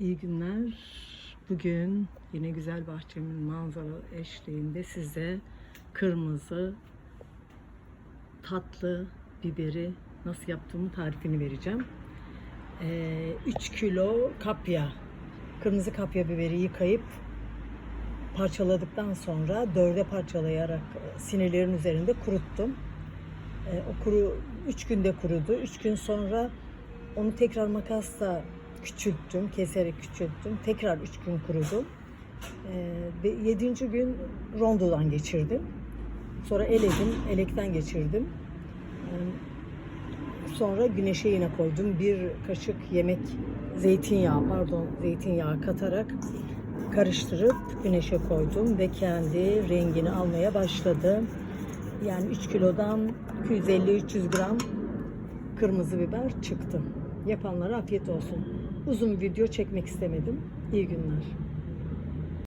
İyi günler. Bugün yine güzel bahçemin manzara eşliğinde size kırmızı tatlı biberi nasıl yaptığımı tarifini vereceğim. 3 kilo kapya, kırmızı kapya biberi yıkayıp parçaladıktan sonra dörde parçalayarak e, sinirlerin üzerinde kuruttum. E, o kuru 3 günde kurudu. 3 gün sonra onu tekrar makasla küçülttüm, keserek küçülttüm. Tekrar 3 gün kurudu. E, 7. gün rondodan geçirdim. Sonra eledim, elekten geçirdim. E, Sonra güneşe yine koydum. Bir kaşık yemek zeytinyağı, pardon zeytinyağı katarak karıştırıp güneşe koydum ve kendi rengini almaya başladı. Yani 3 kilodan 250-300 gram kırmızı biber çıktı. Yapanlara afiyet olsun. Uzun video çekmek istemedim. İyi günler.